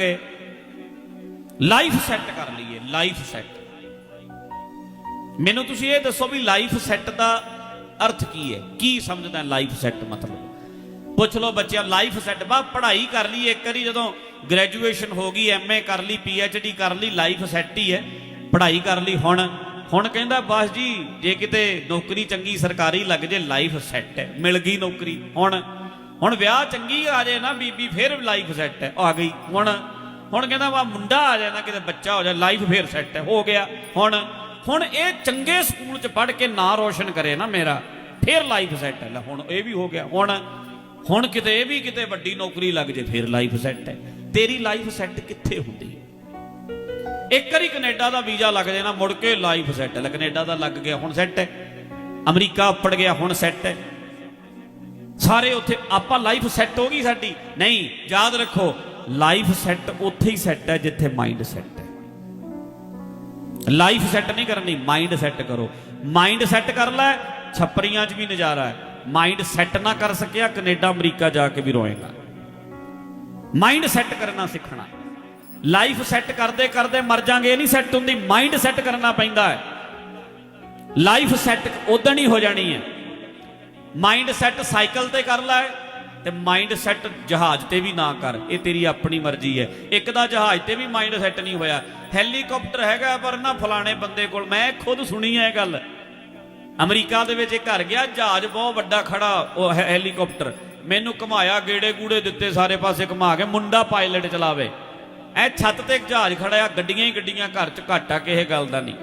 ਕੇ life set ਕਰ ਲਈਏ life set ਮੈਨੂੰ ਤੁਸੀਂ ਇਹ ਦੱਸੋ ਵੀ ਲਾਈਫ ਸੈੱਟ ਦਾ ਅਰਥ ਕੀ ਹੈ? ਕੀ ਸਮਝਦਾ ਲਾਈਫ ਸੈੱਟ ਮਤਲਬ? ਪੁੱਛ ਲਓ ਬੱਚਿਆਂ ਲਾਈਫ ਸੈੱਟ ਬਾ ਪੜ੍ਹਾਈ ਕਰ ਲਈ ਇੱਕ ਵਾਰੀ, ਜਦੋਂ ਗ੍ਰੈਜੂਏਸ਼ਨ ਹੋ ਗਈ ਐਮਏ ਕਰ ਲਈ ਪੀਐਚਡੀ ਕਰ ਲਈ ਲਾਈਫ ਸੈੱਟ ਹੀ ਹੈ। ਪੜ੍ਹਾਈ ਕਰ ਲਈ, ਹੁਣ ਹੁਣ ਕਹਿੰਦਾ, ਬਸ ਜੀ, ਜੇ ਕਿਤੇ ਨੌਕਰੀ ਚੰਗੀ ਸਰਕਾਰੀ ਲੱਗ ਜੇ ਲਾਈਫ ਸੈੱਟ ਹੈ। ਮਿਲ ਗਈ ਨੌਕਰੀ, ਹੁਣ। ਹੁਣ ਵਿਆਹ ਚੰਗੀ ਆ ਜਾਏ ਨਾ ਬੀਬੀ, ਫਿਰ ਲਾਈਫ ਸੈੱਟ ਹੈ। ਆ ਗਈ। ਹੁਣ ਹੁਣ ਕਹਿੰਦਾ ਵਾ ਮੁੰਡਾ ਆ ਜਾਏ ਨਾ, ਕਿਤੇ ਬੱਚਾ ਹੋ ਜਾਏ ਲਾਈਫ ਫੇਰ ਸੈੱਟ ਹੈ। ਹੋ ਗਿਆ। ਹੁਣ ਹੁਣ ਇਹ ਚੰਗੇ ਸਕੂਲ 'ਚ ਪੜ੍ਹ ਕੇ ਨਾਂ ਰੋਸ਼ਨ ਕਰੇ ਨਾ ਮੇਰਾ, ਫੇਰ ਲਾਈਫ ਸੈੱਟ ਹੈ। ਲੈ ਹੁਣ ਇਹ ਵੀ ਹੋ ਗਿਆ। ਹੁਣ ਹੁਣ ਕਿਤੇ ਇਹ ਵੀ ਕਿਤੇ ਵੱਡੀ ਨੌਕਰੀ ਲੱਗ ਜੇ, ਫੇਰ ਲਾਈਫ ਸੈੱਟ ਹੈ। ਤੇਰੀ ਲਾਈਫ ਸੈੱਟ ਕਿੱਥੇ ਹੁੰਦੀ? ਇੱਕ ਵਾਰੀ ਕੈਨੇਡਾ ਦਾ ਵੀਜ਼ਾ ਲੱਗ ਜੇ ਨਾ, ਮੁੜ ਕੇ ਲਾਈਫ ਸੈੱਟ ਹੈ। ਲੈ ਕੈਨੇਡਾ ਦਾ ਲੱਗ ਗਿਆ, ਹੁਣ ਸੈੱਟ ਹੈ। ਅਮਰੀਕਾ ਉੱਪੜ ਗਿਆ, ਹੁਣ ਸੈੱਟ ਹੈ। ਸਾਰੇ ਉੱਥੇ, ਆਪਾਂ ਲਾਈਫ ਸੈੱਟ ਹੋ ਗਈ ਸਾਡੀ। ਨਹੀਂ, ਯਾਦ ਰੱਖੋ ਲਾਈਫ ਸੈੱਟ ਉੱਥੇ ਹੀ ਸੈੱਟ ਹੈ ਜਿੱਥੇ ਮਾਈਂਡ ਸੈੱਟ ਹੈ। ਲਾਈਫ ਸੈੱਟ ਨਹੀਂ ਕਰਨੀ ਮਾਈਂਡ ਸੈੱਟ ਕਰੋ। ਮਾਈਂਡ ਸੈੱਟ ਕਰ ਲੈ, ਛੱਪਰੀਆਂ 'ਚ ਵੀ ਨਜ਼ਾਰਾ ਹੈ। ਮਾਈਂਡ ਸੈੱਟ ਨਾ ਕਰ ਸਕਿਆ, ਕੈਨੇਡਾ, ਅਮਰੀਕਾ ਜਾ ਕੇ ਵੀ ਰੋਏਗਾ। ਮਾਈਂਡ ਸੈੱਟ ਕਰਨਾ ਸਿੱਖਣਾ। ਲਾਈਫ ਸੈੱਟ ਕਰਦੇ ਕਰਦੇ ਮਰ ਜਾਾਂਗੇ, ਇਹ ਨਹੀਂ ਸੈੱਟ ਹੁੰਦੀ ਮਾਈਂਡ ਸੈੱਟ ਕਰਨਾ ਪੈਂਦਾ ਹੈ। ਲਾਈਫ ਸੈੱਟ ਉਦੋਂ ਹੀ ਹੋ ਜਾਣੀ ਹੈ। ਮਾਈਂਡ ਸੈੱਟ ਸਾਈਕਲ ਤੇ ਕਰ ਲੈ ਤੇ ਮਾਈਂਡ ਸੈੱਟ ਜਹਾਜ਼ ਤੇ ਵੀ ਨਾ ਕਰ। ਇਹ ਤੇਰੀ ਆਪਣੀ ਮਰਜ਼ੀ ਹੈ। ਇੱਕ ਦਾ ਜਹਾਜ਼ ਤੇ ਵੀ ਮਾਈਂਡ ਸੈੱਟ ਨਹੀਂ ਹੋਇਆ। ਹੈਲੀਕਾਪਟਰ ਹੈਗਾ, ਪਰ ਨਾ ਫਲਾਣੇ ਬੰਦੇ ਕੋਲ। ਮੈਂ ਖੁਦ ਸੁਣੀ ਹੈ ਇਹ ਗੱਲ। ਅਮਰੀਕਾ ਦੇ ਵਿੱਚ ਇੱਕ ਘਰ ਗਿਆ, ਜਹਾਜ਼ ਬਹੁਤ ਵੱਡਾ ਖੜਾ, ਉਹ ਹੈ- ਹੈਲੀਕਾਪਟਰ ਮੈਨੂੰ ਘੁਮਾਇਆ ਗੇੜੇ ਗੂੜੇ ਦਿੱਤੇ, ਸਾਰੇ ਪਾਸੇ ਘੁਮਾ ਕੇ ਮੁੰਡਾ ਪਾਇਲਟ ਚਲਾਵੇ। ਐ ਛੱਤ ਤੇ ਜਹਾਜ਼ ਖੜਾ ਆ, ਗੱਡੀਆਂ ਹੀ ਗੱਡੀਆਂ, ਘਰ 'ਚ ਘਾਟਾ ਕਿਸੇ ਗੱਲ ਦਾ ਨਹੀਂ।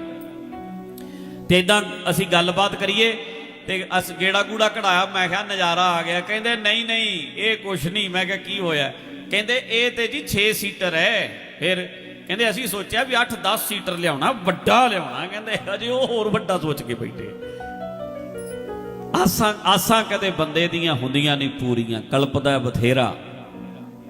ਤੇ ਇਦਾਂ ਅਸੀਂ ਗੱਲਬਾਤ ਕਰੀਏ। ਤੇ ਅਸ ਗੇੜਾ ਗੂੜਾ ਕਢਾਇਆ, ਮੈਂ ਕਿਹਾ ਨਜ਼ਾਰਾ ਆ ਗਿਆ। ਕਹਿੰਦੇ, ਨਹੀਂ ਨਹੀਂ, ਇਹ ਕੁਛ ਨਹੀਂ। ਮੈਂ ਕਿਹਾ, ਕੀ ਹੋਇਆ? ਕਹਿੰਦੇ, ਇਹ ਤੇ ਜੀ 6 ਸੀਟਰ ਹੈ ਫਿਰ ਕਹਿੰਦੇ, ਅਸੀਂ ਸੋਚਿਆ ਵੀ 8 10 ਸੀਟਰ ਲਿਆਉਣਾ, ਵੱਡਾ ਲਿਆਉਣਾ। ਕਹਿੰਦੇ ਅਜੇ ਉਹ ਹੋਰ ਵੱਡਾ ਸੋਚ ਕੇ ਬੈਠੇ ਆਸਾਂ ਆਸਾਂ ਕਦੇ ਬੰਦੇ ਦੀਆਂ ਹੁੰਦੀਆਂ ਨਹੀਂ ਪੂਰੀਆਂ, ਕਲਪਦਾ ਬਥੇਰਾ।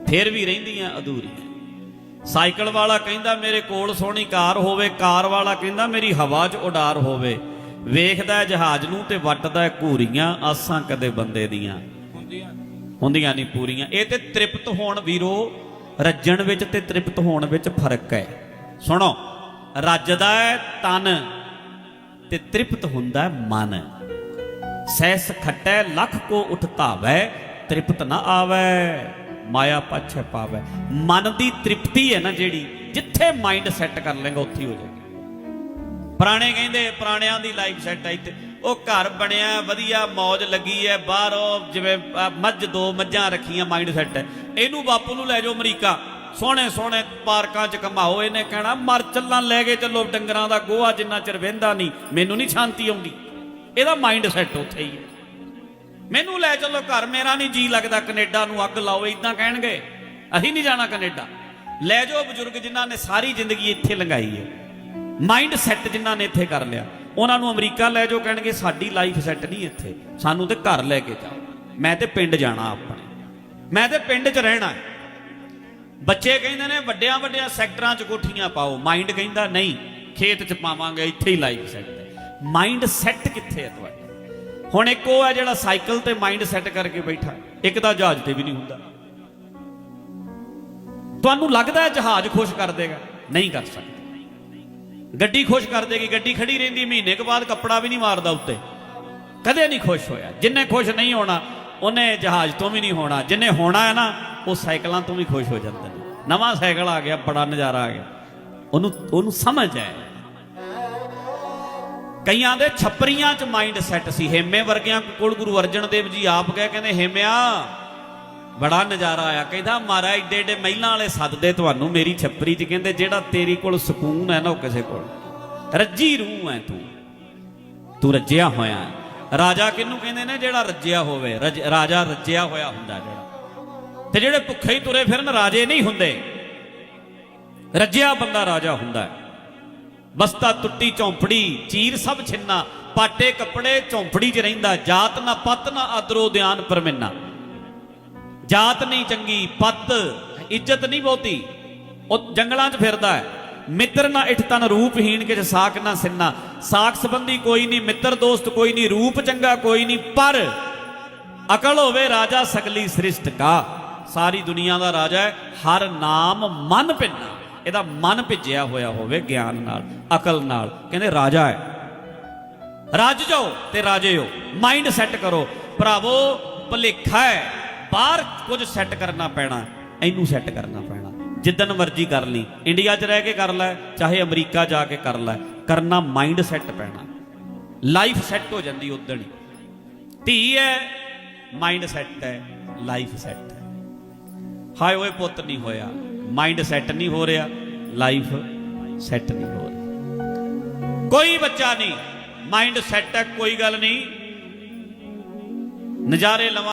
ਫਿਰ ਵੀ ਰਹਿੰਦੀਆਂ ਅਧੂਰੀਆਂ। ਸਾਈਕਲ ਵਾਲਾ ਕਹਿੰਦਾ, ਮੇਰੇ ਕੋਲ ਸੋਹਣੀ ਕਾਰ ਹੋਵੇ, ਕਾਰ ਵਾਲਾ ਕਹਿੰਦਾ, ਮੇਰੀ ਹਵਾ 'ਚ ਉਡਾਰ ਹੋਵੇ। ਵੇਖਦਾ ਜਹਾਜ਼ ਨੂੰ ਤੇ ਵੱਟਦਾ ਘੂਰੀਆਂ, ਆਸਾਂ ਕਦੇ ਬੰਦੇ ਦੀਆਂ। ਹੁੰਦੀਆਂ ਨਹੀਂ ਪੂਰੀਆਂ। ਇਹ ਤੇ ਤ੍ਰਿਪਤ ਹੋਣ ਵੀਰੋ, ਰੱਜਣ ਵਿੱਚ ਤੇ ਤ੍ਰਿਪਤ ਹੋਣ ਵਿੱਚ ਫ਼ਰਕ ਹੈ। ਸੁਣੋ, ਰੱਜਦਾ ਹੈ ਤਨ ਤੇ ਤ੍ਰਿਪਤ ਹੁੰਦਾ ਹੈ ਮਨ। ਸੈਸ ਖੱਟੈ, ਲੱਖ ਕੋ ਉਠ ਧਾਵੈ, ਤ੍ਰਿਪਤ ਨਾ ਆਵੈ, ਮਾਇਆ ਪਾਛੈ ਪਾਵੈ। ਮਨ ਦੀ ਤ੍ਰਿਪਤੀ ਹੈ ਨਾ ਜਿਹੜੀ, ਜਿੱਥੇ ਮਾਈਂਡ ਸੈੱਟ ਕਰ ਲੇਗਾ ਉੱਥੇ ਹੋ ਜਾਏਗਾ। ਪੁਰਾਣੇ ਕਹਿੰਦੇ, ਪੁਰਾਣਿਆਂ ਦੀ ਲਾਈਫ ਸੈੱਟ ਹੈ ਇੱਥੇ। ਉਹ ਘਰ ਬਣਿਆ, ਵਧੀਆ, ਮੌਜ ਲੱਗੀ ਹੈ, ਬਾਹਰੋਂ ਜਿਵੇਂ ਮੱਝ, ਦੋ ਮੱਝਾਂ ਰੱਖੀਆਂ ਮਾਈਂਡ ਸੈੱਟ ਹੈ। ਇਹਨੂੰ ਬਾਪੂ ਨੂੰ ਲੈ ਜਾਓ ਅਮਰੀਕਾ। ਸੋਹਣੇ ਸੋਹਣੇ ਪਾਰਕਾਂ 'ਚ ਕਮਾਓ, ਇਹਨੇ ਕਹਿਣਾ, ਮਰ ਚੱਲਾਂ, ਲੈ ਕੇ ਚੱਲੋ, ਡੰਗਰਾਂ ਦਾ ਗੋਹਾ ਜਿੰਨਾ ਚਿਰ ਵਹਿੰਦਾ ਨਹੀਂ, ਮੈਨੂੰ ਨਹੀਂ ਸ਼ਾਂਤੀ ਆਉਂਦੀ। ਇਹਦਾ ਮਾਈਂਡ ਸੈੱਟ ਉੱਥੇ ਹੀ ਹੈ। ਮੈਨੂੰ ਲੈ ਚੱਲੋ ਘਰ, ਮੇਰਾ ਨਹੀਂ ਜੀ ਲੱਗਦਾ, ਕੈਨੇਡਾ ਨੂੰ ਅੱਗ ਲਾਓ ਇਦਾਂ ਕਹਿਣਗੇ। ਅਸੀਂ ਨਹੀਂ ਜਾਣਾ ਕੈਨੇਡਾ। ਲੈ ਜਾਓ ਬਜ਼ੁਰਗ ਜਿਨ੍ਹਾਂ ਨੇ ਸਾਰੀ ਜ਼ਿੰਦਗੀ ਇੱਥੇ ਲੰਘਾਈ ਹੈ। ਮਾਈਂਡ ਸੈੱਟ ਜਿਨ੍ਹਾਂ ਨੇ ਇੱਥੇ ਕਰ ਲਿਆ। ਉਹਨਾਂ ਨੂੰ ਅਮਰੀਕਾ ਲੈ ਜਾਓ, ਕਹਿਣਗੇ ਸਾਡੀ ਲਾਈਫ ਸੈੱਟ ਨਹੀਂ ਇੱਥੇ। ਸਾਨੂੰ ਤੇ ਘਰ ਲੈ ਕੇ ਜਾਓ। ਮੈਂ ਤੇ ਪਿੰਡ ਜਾਣਾ ਆਪਣੇ। ਮੈਂ ਤੇ ਪਿੰਡ 'ਚ ਰਹਿਣਾ ਹੈ। ਬੱਚੇ ਕਹਿੰਦੇ ਨੇ, ਵੱਡਿਆਂ ਵੱਡਿਆਂ ਸੈਕਟਰਾਂ 'ਚ ਕੋਠੀਆਂ ਪਾਓ। ਮਾਈਂਡ ਕਹਿੰਦਾ, ਨਹੀਂ, ਖੇਤ 'ਚ ਪਾਵਾਂਗੇ, ਇੱਥੇ ਹੀ ਲਾਈਫ ਸੈੱਟ ਹੈ। ਮਾਈਂਡ ਸੈੱਟ ਕਿੱਥੇ ਹੈ ਤੁਹਾਡਾ? ਹੁਣ ਇੱਕ ਉਹ ਹੈ ਜਿਹੜਾ ਸਾਈਕਲ ਤੇ ਮਾਈਂਡ ਸੈੱਟ ਕਰਕੇ ਬੈਠਾ। ਇੱਕ ਤਾਂ ਜਹਾਜ਼ ਤੇ ਵੀ ਨਹੀਂ ਹੁੰਦਾ। ਤੁਹਾਨੂੰ ਲੱਗਦਾ ਹੈ ਜਹਾਜ਼ ਖੁਸ਼ ਕਰ ਦੇਗਾ? ਨਹੀਂ ਕਰ ਸਕਦਾ। ਗੱਡੀ ਖੁਸ਼ ਕਰ ਦੇਗੀ, ਗੱਡੀ ਖੜੀ ਰਹਿੰਦੀ, ਮਹੀਨੇ ਕੁ ਬਾਅਦ ਕੱਪੜਾ ਵੀ ਨਹੀਂ ਮਾਰਦਾ ਉੱਤੇ। ਕਦੇ ਨਹੀਂ ਖੁਸ਼ ਹੋਇਆ। ਜਿੰਨੇ ਖੁਸ਼ ਨਹੀਂ ਹੋਣਾ, ਉਹਨੇ ਜਹਾਜ਼ ਤੋਂ ਵੀ ਨਹੀਂ ਹੋਣਾ। ਜਿੰਨੇ ਹੋਣਾ ਹੈ ਨਾ, ਉਹ ਸਾਈਕਲਾਂ ਤੋਂ ਵੀ ਖੁਸ਼ ਹੋ ਜਾਂਦੇ ਨੇ। ਨਵਾਂ ਸਾਈਕਲ ਆ ਗਿਆ, ਬੜਾ ਨਜ਼ਾਰਾ ਆ ਗਿਆ। ਉਹਨੂੰ ਉਹਨੂੰ ਸਮਝ ਹੈ ਕਈਆਂ ਦੇ ਛੱਪਰੀਆਂ 'ਚ ਮਾਈਂਡ ਸੈੱਟ ਸੀ। ਹੇਮੇ ਵਰਗਿਆਂ ਕੋਲ ਗੁਰੂ ਅਰਜਨ ਦੇਵ ਜੀ ਆਪ ਗਏ ਕਹਿੰਦੇ, ਹੇਮਿਆ ਬੜਾ ਨਜ਼ਾਰਾ ਆਇਆ। ਕਹਿੰਦਾ ਮਾਰਾ ਏਡੇ ਏਡੇ ਮਹਿਲਾਂ ਵਾਲੇ ਸੱਦਦੇ ਤੁਹਾਨੂੰ ਮੇਰੀ ਛੱਪਰੀ 'ਚ। ਕਹਿੰਦੇ, ਜਿਹੜਾ ਤੇਰੀ ਕੋਲ ਸਕੂਨ ਹੈ ਨਾ, ਉਹ ਕਿਸੇ ਕੋਲ ਰੱਜੀ ਰੂਹ ਹੈ ਤੂੰ। ਤੂੰ ਰੱਜਿਆ ਹੋਇਆ ਹੈ। ਰਾਜਾ ਕਿਹਨੂੰ ਕਹਿੰਦੇ ਨੇ? ਜਿਹੜਾ ਰੱਜਿਆ ਹੋਵੇ। ਰਜ- ਰਾਜਾ ਰੱਜਿਆ ਹੋਇਆ ਹੁੰਦਾ ਜਿਹੜਾ। ਤੇ ਜਿਹੜੇ ਭੁੱਖੇ ਹੀ ਤੁਰੇ ਫਿਰਨ, ਰਾਜੇ ਨਹੀਂ ਹੁੰਦੇ। ਰੱਜਿਆ ਬੰਦਾ ਰਾਜਾ ਹੁੰਦਾ ਹੈ ਬਸਤਾ ਟੁੱਟੀ ਝੌਂਪੜੀ, ਚੀਰ ਸਭ ਛਿੰਨਾ। ਪਾਟੇ ਕੱਪੜੇ, ਝੌਂਪੜੀ 'ਚ ਰਹਿੰਦਾ। ਜਾਤ ਨਾ ਪਤ ਨਾ ਆਦਰੋ ਧਿਆਨ ਪਰਮਿੰਨਾ। ਜਾਤ ਨਹੀਂ ਚੰਗੀ, ਪਤ, ਇੱਜ਼ਤ ਨਹੀਂ ਬਹੁਤੀ। ਉਹ ਜੰਗਲਾਂ 'ਚ ਫਿਰਦਾ ਹੈ। ਮਿੱਤਰ ਨਾ ਇਠ ਤਨ ਰੂਪਹੀਣ ਕਿਛ ਸਾਖ ਨਾ ਸਿੰਨਾ। ਸਾਖ ਸੰਬੰਧੀ ਕੋਈ ਨਹੀਂ, ਮਿੱਤਰ ਦੋਸਤ ਕੋਈ ਨਹੀਂ, ਰੂਪ ਚੰਗਾ ਕੋਈ ਨਹੀਂ, ਪਰ ਅਕਲ ਹੋਵੇ ਰਾਜਾ ਸਗਲੀ ਸ੍ਰਿਸ਼ਟ ਕਾ। ਸਾਰੀ ਦੁਨੀਆ ਦਾ ਰਾਜਾ ਹੈ, ਹਰ ਨਾਮ ਮਨ ਭਿੰਨਾ। ਇਹਦਾ ਮਨ ਭਿੱਜਿਆ ਹੋਇਆ ਹੋਵੇ ਗਿਆਨ ਨਾਲ, ਅਕਲ ਨਾਲ। ਕਹਿੰਦੇ ਰਾਜਾ ਹੈ। ਰਾਜ ਜਾਓ ਤੇ ਰਾਜੇ ਹੋ। ਮਾਈਂਡ ਸੈੱਟ ਕਰੋ। ਭਰਾਵੋ, ਭੁਲੇਖਾ ਹੈ। ਬਾਹਰ ਕੁਝ ਸੈੱਟ ਕਰਨਾ ਪੈਣਾ, ਇਹਨੂੰ ਸੈੱਟ ਕਰਨਾ ਪੈਣਾ। ਜਿੱਦਨ ਮਰਜ਼ੀ ਕਰ ਲਈ ਇੰਡੀਆ 'ਚ ਰਹਿ ਕੇ ਕਰ ਲੈ, ਚਾਹੇ ਅਮਰੀਕਾ ਜਾ ਕੇ ਕਰ ਲੈ, ਕਰਨਾ ਮਾਈਂਡ ਸੈੱਟ ਪੈਣਾ। ਲਾਈਫ ਸੈੱਟ ਹੋ ਜਾਂਦੀ ਉਦਣ ਹੀ। ਧੀ ਹੈ ਮਾਈਂਡ ਸੈੱਟ ਹੈ ਲਾਈਫ ਸੈੱਟ ਹੈ। ਹਾਏ ਓਏ ਪੁੱਤ ਨਹੀਂ ਹੋਇਆ ਮਾਈਂਡ ਸੈੱਟ ਨਹੀਂ ਹੋ ਰਿਹਾ ਲਾਈਫ ਸੈੱਟ ਨਹੀਂ ਹੋ ਰਹੀ। ਕੋਈ ਬੱਚਾ ਨਹੀਂ ਮਾਈਂਡ ਸੈੱਟ ਹੈ, ਕੋਈ ਗੱਲ ਨਹੀਂ। ਨਜ਼ਾਰੇ ਲਵਾਂ